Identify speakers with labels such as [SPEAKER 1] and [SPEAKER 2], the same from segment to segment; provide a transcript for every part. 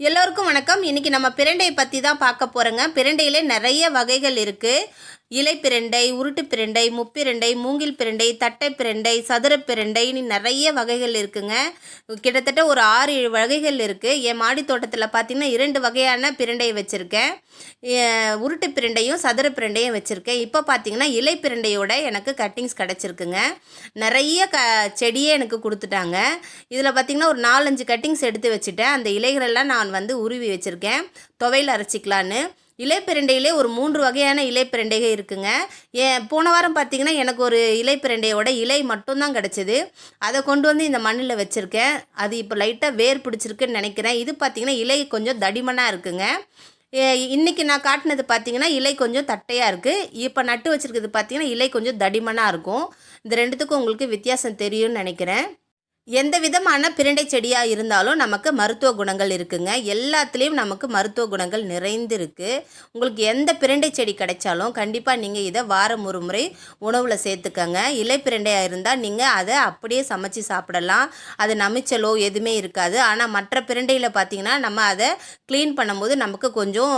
[SPEAKER 1] எல்லோருக்கும் வணக்கம். இன்றைக்கி நம்ம பிரண்டையை பற்றி தான் பார்க்க போகிறோங்க பிரண்டையிலே நிறைய வகைகள் இருக்குது இலை பிரண்டை உருட்டு பிரண்டை முப்பிரண்டை மூங்கில் பிரண்டை தட்டை பிரண்டை சதுர பிரண்டைன்னு நிறைய வகைகள் இருக்குங்க. கிட்டத்தட்ட ஒரு ஆறு ஏழு வகைகள் இருக்குது என் மாடி தோட்டத்தில் பார்த்திங்கன்னா இரண்டு வகையான பிரண்டையை வச்சுருக்கேன். உருட்டு பிரண்டையும் சதுர பிரண்டையும் வச்சுருக்கேன். இப்போ பார்த்தீங்கன்னா இலை பிரண்டையோட எனக்கு கட்டிங்ஸ் கிடச்சிருக்குங்க. நிறைய க செடியே எனக்கு கொடுத்துட்டாங்க. இதில் பார்த்திங்கன்னா ஒரு நாலஞ்சு கட்டிங்ஸ் எடுத்து வச்சுட்டேன். அந்த இலைகளெல்லாம் நான் வந்து உருவி வச்சுருக்கேன். துவையில் அரைச்சிக்கலான்னு. இலைப்பிரண்டையிலே ஒரு மூன்று வகையான இலைப்பிரண்டைகள் இருக்குங்க. ஏன் போன வாரம் பார்த்தீங்கன்னா எனக்கு ஒரு இலைப்பிரண்டையோட இலை மட்டும்தான் கிடச்சிது. அதை கொண்டு வந்து இந்த மண்ணில் வச்சுருக்கேன். அது இப்போ லைட்டாக வேர் பிடிச்சிருக்குன்னு நினைக்கிறேன். இது பார்த்தீங்கன்னா இலை கொஞ்சம் தடிமனாக இருக்குங்க. இன்றைக்கி இன்னைக்கு நான் காட்டினது பார்த்தீங்கன்னா இலை கொஞ்சம் தட்டையாக இருக்குது இப்போ நட்டு வச்சுருக்கிறது பார்த்தீங்கன்னா இலை கொஞ்சம் தடிமனாக இருக்கும். இந்த ரெண்டுத்துக்கும் உங்களுக்கு வித்தியாசம் தெரியும்னு நினைக்கிறேன். எந்த விதமான பிரண்டை செடியாக இருந்தாலும் நமக்கு மருத்துவ குணங்கள் இருக்குங்க. எல்லாத்துலேயும் நமக்கு மருத்துவ குணங்கள் நிறைந்திருக்கு. உங்களுக்கு எந்த பிரண்டை செடி கிடைச்சாலும் கண்டிப்பாக நீங்கள் இதை வாரம் ஒரு முறை உணவில் சேர்த்துக்கங்க. இலை பிரண்டையாக இருந்தால் நீங்கள் அதை அப்படியே சமைச்சு சாப்பிடலாம். அது நமிச்சலோ எதுவுமே இருக்காது. ஆனால் மற்ற பிரண்டையில் பார்த்தீங்கன்னா நம்ம அதை க்ளீன் பண்ணும்போது நமக்கு கொஞ்சம்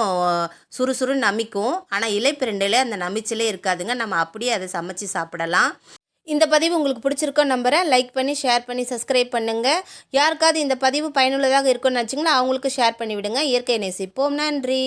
[SPEAKER 1] சுறுசுறு நமிக்கும். ஆனால் இலை பிரண்டையில் அந்த நமிச்சலே இருக்காதுங்க. நம்ம அப்படியே அதை சமைச்சு சாப்பிடலாம். இந்த பதிவு உங்களுக்கு பிடிச்சிருக்கோ நம்புகிறேன் லைக் பண்ணி ஷேர் பண்ணி சப்ஸ்கிரைப் பண்ணுங்கள் யாருக்காவது இந்த பதிவு பயனுள்ளதாக இருக்கும்னு நினச்சிங்கன்னா அவங்களுக்கு ஷேர் பண்ணிவிடுங்க. இயற்கை நேசிப்போம். நன்றி.